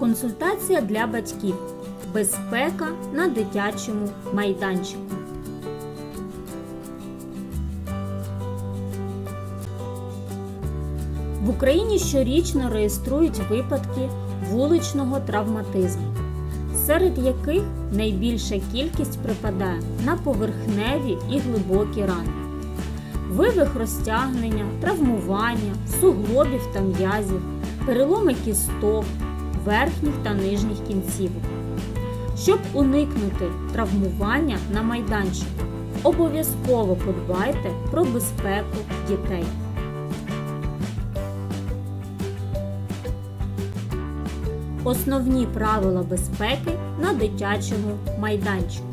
Консультація для батьків. Безпека на дитячому майданчику. В Україні щорічно реєструють випадки вуличного травматизму, серед яких найбільша кількість припадає на поверхневі і глибокі рани. Вивих розтягнення, травмування, суглобів та м'язів, переломи кісток, верхніх та нижніх кінцівок. Щоб уникнути травмування на майданчику, обов'язково подбайте про безпеку дітей. Основні правила безпеки на дитячому майданчику.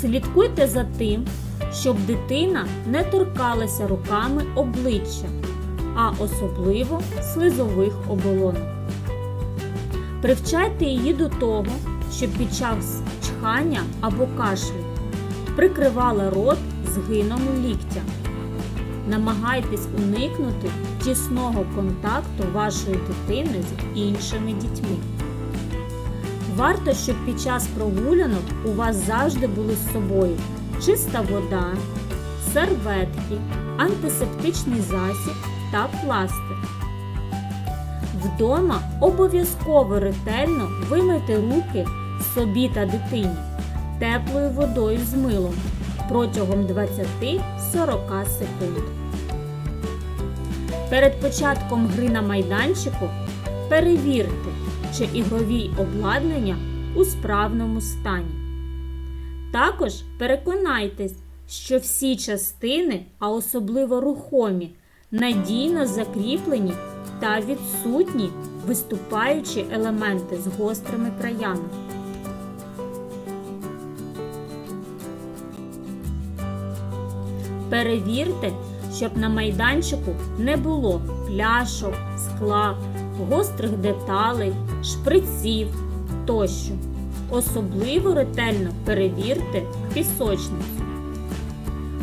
Слідкуйте за тим, щоб дитина не торкалася руками обличчя, а особливо слизових оболонок. Привчайте її до того, щоб під час чхання або кашлю прикривала рот згином ліктя. Намагайтесь уникнути тісного контакту вашої дитини з іншими дітьми. Варто, щоб під час прогулянок у вас завжди були з собою чиста вода, серветки, антисептичний засіб та пластир. Вдома обов'язково ретельно вимийте руки собі та дитині теплою водою з милом протягом 20-40 секунд. Перед початком гри на майданчику перевірте, чи ігрові обладнання у справному стані. Також переконайтесь, що всі частини, а особливо рухомі, надійно закріплені та відсутні виступаючі елементи з гострими краями. Перевірте, щоб на майданчику не було пляшок, скла, гострих деталей, шприців тощо. Особливо ретельно перевірте пісочницю.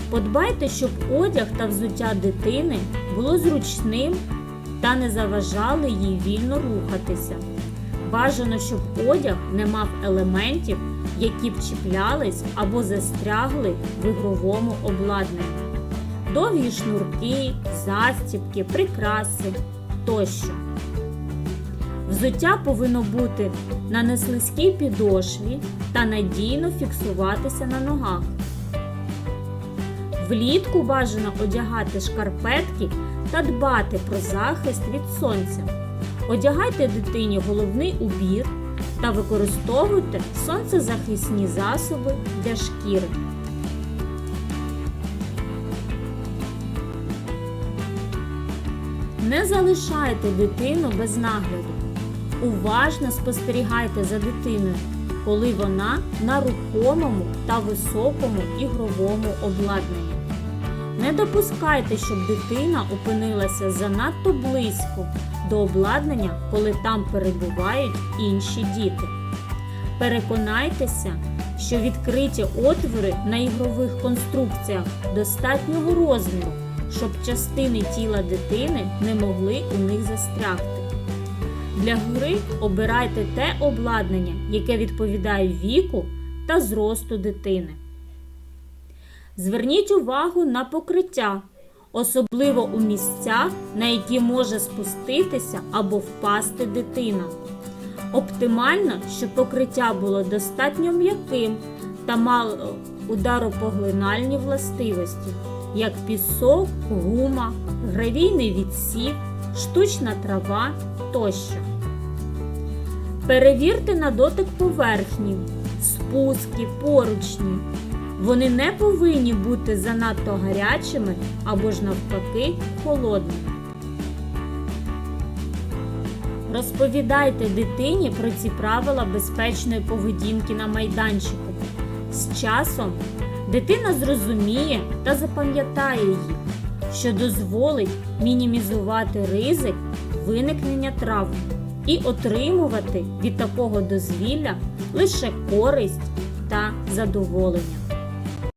Подбайте, щоб одяг та взуття дитини було зручним та не заважали їй вільно рухатися. Бажано, щоб одяг не мав елементів, які б чіплялись або застрягли в ігровому обладнанні. Довгі шнурки, застібки, прикраси тощо. Взуття повинно бути на неслизькій підошві та надійно фіксуватися на ногах. Влітку бажано одягати шкарпетки та дбати про захист від сонця. Одягайте дитині головний убір та використовуйте сонцезахисні засоби для шкіри. Не залишайте дитину без нагляду. Уважно спостерігайте за дитиною, коли вона на рухомому та високому ігровому обладнанні. Не допускайте, щоб дитина опинилася занадто близько до обладнання, коли там перебувають інші діти. Переконайтеся, що відкриті отвори на ігрових конструкціях достатнього розміру, щоб частини тіла дитини не могли у них застрягти. Для гри обирайте те обладнання, яке відповідає віку та зросту дитини. Зверніть увагу на покриття, особливо у місцях, на які може спуститися або впасти дитина. Оптимально, щоб покриття було достатньо м'яким та мало ударопоглинальні властивості, як пісок, гума, гравійний відсів, штучна трава тощо. Перевірте на дотик поверхні, спуски, поручні. Вони не повинні бути занадто гарячими або ж навпаки холодними. Розповідайте дитині про ці правила безпечної поведінки на майданчику. З часом дитина зрозуміє та запам'ятає їх, що дозволить мінімізувати ризик виникнення травм і отримувати від такого дозвілля лише користь та задоволення.